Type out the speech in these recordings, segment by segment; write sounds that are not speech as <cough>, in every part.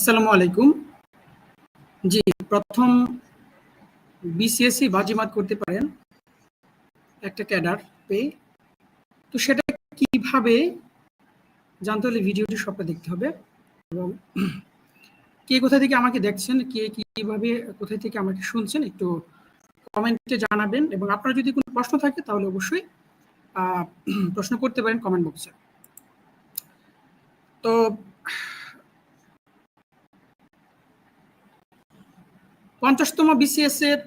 আসসালামু আলাইকুম। জি, প্রথম বিসিএসসি বাজিমাত করতে পারেন একটা ক্যাডার পেয়ে তো সেটা কীভাবে জানতে হলে ভিডিওটি সবটা দেখতে হবে এবং কে কোথা থেকে আমাকে দেখছেন, কে কীভাবে কোথায় থেকে আমাকে শুনছেন একটু কমেন্টে জানাবেন এবং আপনার যদি কোনো প্রশ্ন থাকে তাহলে অবশ্যই প্রশ্ন করতে পারেন কমেন্ট বক্সে। তো পঞ্চাশতম বিসিএস এর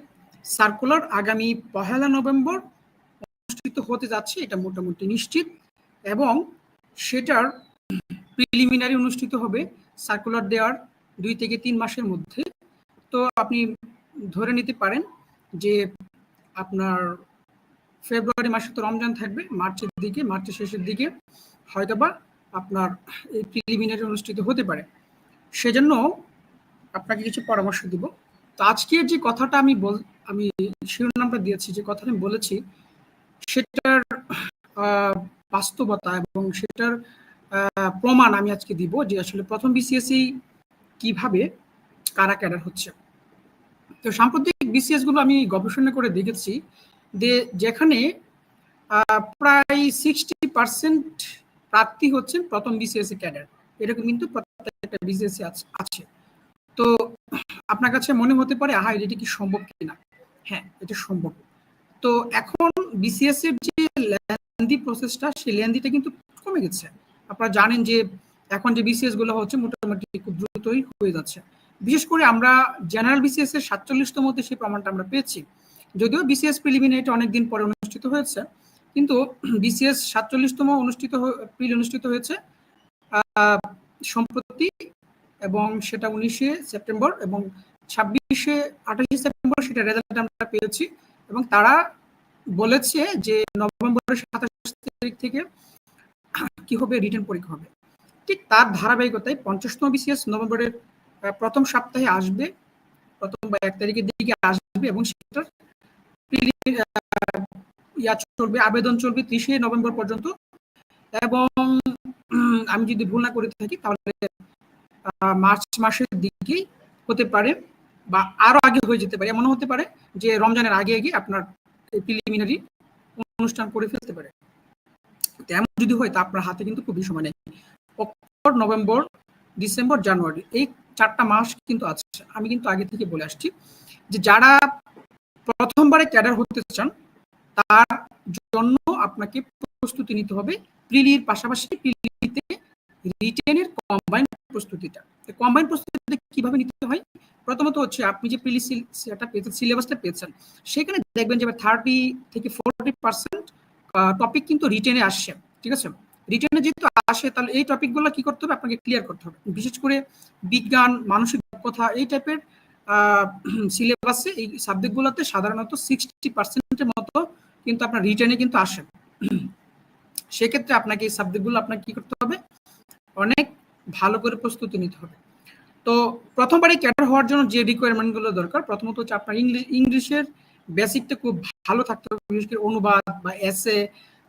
সার্কুলার আগামী পহেলা নভেম্বর অনুষ্ঠিত হতে যাচ্ছে, এটা মোটামুটি নিশ্চিত। এবং সেটার প্রিলিমিনারি অনুষ্ঠিত হবে সার্কুলার দেওয়ার দুই থেকে তিন মাসের মধ্যে। তো আপনি ধরে নিতে পারেন যে আপনার ফেব্রুয়ারি মাসে তো রমজান থাকবে, মার্চের দিকে, মার্চের শেষের দিকে হয়তোবা আপনার এই প্রিলিমিনারি অনুষ্ঠিত হতে পারে। সেজন্য আপনাকে কিছু পরামর্শ দিব। তো আজকের যে কথাটা আমি বল, আমি শিরোনামটা দিয়েছি, যে কথাটা আমি বলেছি, সেটার বাস্তবতা এবং সেটার প্রমাণ আমি আজকে দিব যে আসলে প্রথম বিসিএসই কীভাবে কারা ক্যাডার হচ্ছে। তো সাম্প্রতিক বিসিএসগুলো আমি গবেষণা করে দেখেছি যে যেখানে প্রায় সিক্সটি পার্সেন্ট প্রার্থী হচ্ছেন প্রথম বিসিএসসি ক্যাডার। এরকম কিন্তু প্রত্যেকটা বিসিএসসি আছে। তো আপনার কাছে মনে হতে পারে, আহা, এটা কি সম্ভব কিনা? হ্যাঁ এটা সম্ভব। তো এখন বিসিএস এর যে ল্যান্দি প্রসেসটা সেই ল্যান্দিটা কিন্তু কমে গেছে। আপনারা জানেন যে এখন যে বিসিএসগুলো হচ্ছে, মোটামুটি খুব দ্রুতই হয়ে যাচ্ছে। বিশেষ করে আমরা জেনারেল বিসিএস এর সাতচল্লিশতম মধ্যে সেই প্রমাণটা আমরা পেয়েছি। যদিও বিসিএস প্রিলিমিনারিটা অনেকদিন পরে অনুষ্ঠিত হয়েছে, কিন্তু বিসিএস সাতচল্লিশতম অনুষ্ঠিত প্রিল অনুষ্ঠিত হয়েছে সম্প্রতি এবং সেটা উনিশে সেপ্টেম্বর এবং ছাব্বিশে, আঠাশে সেপ্টেম্বর সেটা রেজাল্ট আমরা পেয়েছি এবং তারা বলেছে যে নভেম্বরের সাতাশ তারিখ থেকে কি হবে রিটার্ন পরীক্ষা হবে। ঠিক তার ধারাবাহিকতায় পঞ্চাশতম বিসিএস নভেম্বরের প্রথম সপ্তাহে আসবে, প্রথম বা এক তারিখের দিকে আসবে এবং সেটার ইয়া চলবে, আবেদন চলবে ত্রিশে নভেম্বর পর্যন্ত এবং আমি যদি ভুল না করে থাকি তাহলে মার্চ মাসের দিকেই হতে পারে বা আরও আগে হয়ে যেতে পারে এমন হতে পারে যে রমজানের আগে আগে আপনার প্রিলিমিনারি অনুষ্ঠান করে ফেলতে পারে। তেমন যদি হয়, তা আপনার হাতে কিন্তু খুবই সময় নেই। অক্টোবর, নভেম্বর, ডিসেম্বর, জানুয়ারি এই চারটা মাস কিন্তু আছে। আমি কিন্তু আগে থেকে বলে আসছি যে যারা প্রথমবারে ক্যাডার হতে চান, তার জন্য আপনাকে প্রস্তুতি নিতে হবে। প্রিলির পাশাপাশি প্রিলিতে রিটেনের কম্বাইন প্রস্তুতিটা। কম্বাইন প্রস্তুতিটা কীভাবে নিতে হয়? প্রথমত হচ্ছে আপনি যে প্রিলি সিলেবাসটা পেয়েছেন, সেখানে দেখবেন যে থার্টি থেকে ফোরটি পার্সেন্ট টপিক কিন্তু রিটেনে আসছে, ঠিক আছে? রিটেনে যেহেতু আসে, তাহলে এই টপিকগুলো কি করতে হবে? আপনাকে ক্লিয়ার করতে হবে। বিশেষ করে বিজ্ঞান, মানসিক কথা এই টাইপের সিলেবাসে এই সাবজেক্টগুলোতে সাধারণত সিক্সটি পার্সেন্টের মতো কিন্তু আপনার রিটেনে কিন্তু আসে। সেক্ষেত্রে আপনাকে এই সাবজেক্টগুলো আপনাকে কি করতে হবে? অনেক ভালো করে প্রস্তুতি নিতে হবে। তো প্রথমবারই ক্যাডার হওয়ার জন্য যে রিকোয়ারমেন্টগুলো দরকার, প্রথমত হচ্ছে আপনার ইংলিশ ইংলিশের বেসিকটা খুব ভালো থাকতে হবে, বিশেষ করে অনুবাদ বা এসে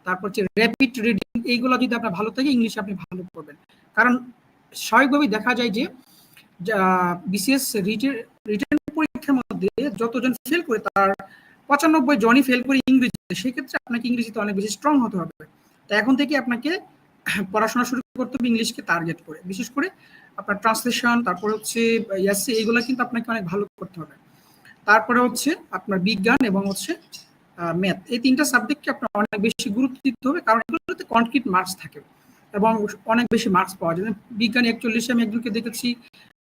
তারপর হচ্ছে র্যাপিড রিডিং এইগুলো যদি আপনার ভালো থাকে ইংলিশে আপনি ভালো করবেন। কারণ স্বাভাবিকভাবেই দেখা যায় যে বিসিএস রিটার্ন পরীক্ষার মধ্যে যতজন ফেল করে তার পঁচানব্বই জনই ফেল করে ইংরেজিতে, সেক্ষেত্রে আপনাকে ইংরেজিতে অনেক বেশি স্ট্রং হতে হবে। তো এখন থেকে আপনাকে পড়াশোনা শুরু করতে হবে ইংলিশকে টার্গেট করে। বিশেষ করে আপনার ট্রান্সলেশন তারপরে হচ্ছে ইয়াসি এইগুলো কিন্তু আপনাকে অনেক ভালো করতে হবে। তারপরে হচ্ছে আপনার বিজ্ঞান এবং হচ্ছে ম্যাথ এই তিনটা সাবজেক্টকে আপনার অনেক বেশি গুরুত্ব দিতে হবে, কারণ এগুলোতে কনক্রিট মার্কস থাকে এবং অনেক বেশি মার্কস পাওয়া যায়। বিজ্ঞান একচল্লিশে আমি একজনকে দেখেছি,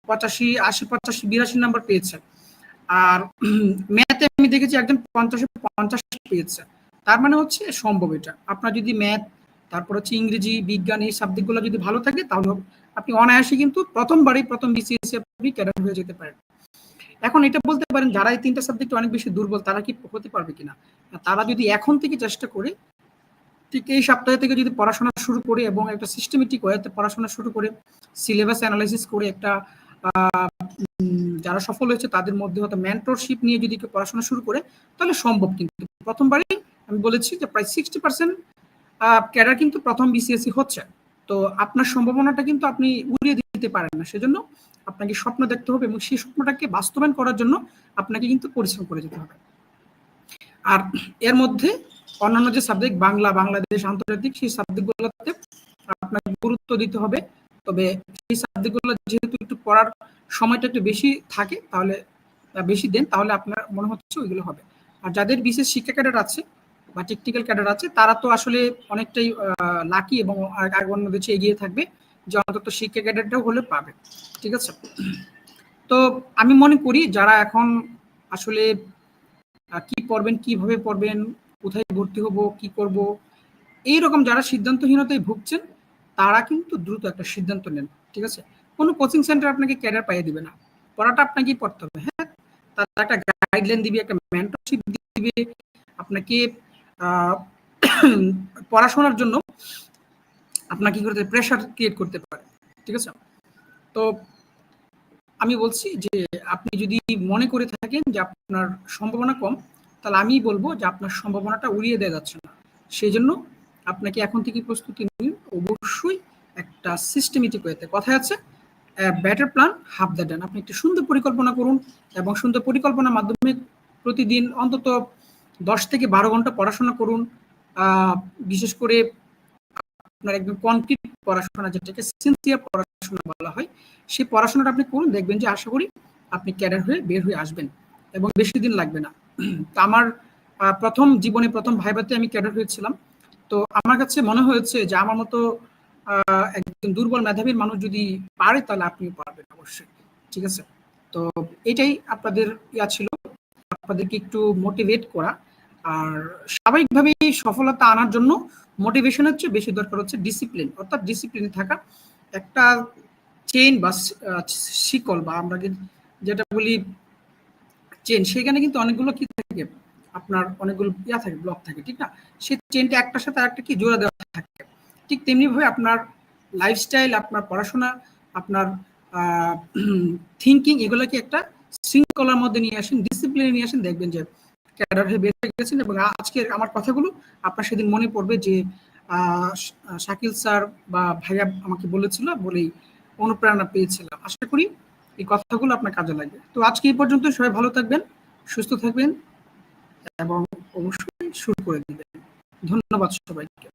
পঁচাশি, আশি, পঁচাশি, বিরাশি নাম্বার পেয়েছে। আর <clears throat> ম্যাথে আমি দেখেছি একজন পঞ্চাশে পঞ্চাশ পেয়েছে। তার মানে হচ্ছে সম্ভব এটা। আপনার যদি ম্যাথ তারপর হচ্ছে ইংরেজি, বিজ্ঞান এই সাবজেক্টগুলো যদি ভালো থাকে, তাহলে আপনি অনায়াসে কিন্তু প্রথমবারই প্রথম বিসিএসসি আপনি ক্যাডার হয়ে যেতে পারেন। এখন এটা বলতে পারেন, যারা এই তিনটা সাবজেক্ট অনেক বেশি দুর্বল, তারা কি হতে পারবে কিনা? তারা যদি এখন থেকে চেষ্টা করে, ঠিক এই সপ্তাহে থেকে যদি পড়াশোনা শুরু করে এবং একটা সিস্টেমেটিক ওয়েতে পড়াশোনা শুরু করে সিলেবাস অ্যানালাইসিস করে একটা যারা সফল হয়েছে, তাদের মধ্যে হয়তো মেন্টরশিপ নিয়ে যদি কেউ পড়াশোনা শুরু করে, তাহলে সম্ভব কিন্তু। প্রথমবারই আমি বলেছি যে প্রায় সিক্সটি পার্সেন্ট ক্যাডার কিন্তু প্রথম বিসিএসসি হচ্ছে। তো আপনার সম্ভাবনাটা কিন্তু আপনি উড়িয়ে দিতে পারেন না। সেজন্য আপনাকে স্বপ্ন দেখতে হবে এবং সেই স্বপ্নটাকে বাস্তবায়ন করার জন্য আপনাকে কিন্তু পরিশ্রম করে যেতে হবে। আর এর মধ্যে অন্যান্য যে সাবজেক্ট বাংলা, বাংলাদেশ, আন্তর্জাতিক, সেই সাবজেক্টগুলোতে আপনাকে গুরুত্ব দিতে হবে। তবে সেই সাবজেক্টগুলো যেহেতু একটু পড়ার সময়টা একটু বেশি থাকে, তাহলে, বেশি দেন, তাহলে আপনার মনে হচ্ছে ওইগুলো হবে। আর যাদের বিশেষ শিক্ষা ক্যাডার আছে বা টেকনিক্যাল ক্যাডার আছে, তারা তো আসলে অনেকটাই লাকি এবং অন্যদের চেয়ে এগিয়ে থাকবে যে অন্তত শিক্ষা ক্যাডারটাও হলে পাবে, ঠিক আছে? তো আমি মনে করি যারা এখন আসলে কি পড়বেন, কীভাবে পড়বেন, কোথায় ভর্তি হব, কি করব এই রকম যারা সিদ্ধান্তহীনতায় ভুগছেন, তারা কিন্তু দ্রুত একটা সিদ্ধান্ত নেন, ঠিক আছে? কোনো কোচিং সেন্টার আপনাকে ক্যারিয়ার পাইয়ে দিবে না, পড়াটা আপনাকেই পড়তে হবে হ্যাঁ? তারা একটা গাইডলাইন দিবে, একটা মেন্টরশিপ দিবে, আপনাকে <clears throat> পড়াশোনার জন্য আপনাকে কি করতে প্রেশার ক্রিয়েট করতে পারে, ঠিক আছে? তো আমি বলছি যে আপনি যদি মনে করে থাকেন যে আপনার সম্ভাবনা কম, তাহলে আমি বলব যে আপনার সম্ভাবনাটা উড়িয়ে দেওয়া যাচ্ছে না। সেই জন্য আপনাকে এখন থেকে প্রস্তুতি নিন, অবশ্যই একটা সিস্টেমেটিক ওয়েতে কথা আছে better plan half the done আপনি একটি সুন্দর পরিকল্পনা করুন এবং সুন্দর পরিকল্পনার মাধ্যমে প্রতিদিন অন্তত দশ থেকে বারো ঘণ্টা পড়াশোনা করুন বিশেষ করে আপনার একদম কনক্রিট পড়াশোনা, যেটাকে সিনসিয়ার পড়াশোনা বলা হয়, সেই পড়াশোনাটা আপনি করুন, দেখবেন যে আশা করি আপনি ক্যাডার হয়ে বের হয়ে আসবেন এবং বেশি দিন লাগবে না। তো আমার প্রথম জীবনে প্রথম ভাইবাতে আমি ক্যাডার হয়েছিলাম। তো আমার কাছে মনে হয়েছে যে আমার মতো একজন দুর্বল মেধাবীর মানুষ যদি পারে তাহলে আপনিও পারবেন অবশ্যই, ঠিক আছে? তো এটাই আপনাদের ইয়া ছিল। আপনাদেরকে একটু মোটিভেট করা। আর স্বাভাবিকভাবেই সফলতা আনার জন্য মোটিভেশন হচ্ছে, বেশি দরকার হচ্ছে ডিসিপ্লিন অর্থাৎ ডিসিপ্লিনে থাকা একটা চেন বা শিকল বা আমরা যেটা বলি চেন সেখানে কিন্তু অনেকগুলো কি থাকে? আপনার অনেকগুলো ইয়া থাকে ব্লক থাকে, ঠিক না? সেই চেনটা একটার সাথে একটা কি জোড়া দেওয়া থাকে। ঠিক তেমনিভাবে আপনার লাইফস্টাইল আপনার পড়াশোনা, আপনার থিঙ্কিং <clears throat> এগুলোকে একটা শৃঙ্খলার মধ্যে নিয়ে আসেন ডিসিপ্লিনে নিয়ে আসেন, দেখবেন যে ক্যাডার হয়ে বের গেছেন এবং আজকের আমার কথাগুলো আপনার সেদিন মনে পড়বে যে শাকিল স্যার বা ভাইয়া আমাকে বলেছিল, বলেই অনুপ্রেরণা পেয়েছিলাম। আশা করি এই কথাগুলো আপনার কাজে লাগবে। তো আজকে এই পর্যন্ত সবাই ভালো থাকবেন, সুস্থ থাকবেন এবং অবশ্যই শুরু করে দিবেন। ধন্যবাদ সবাইকে।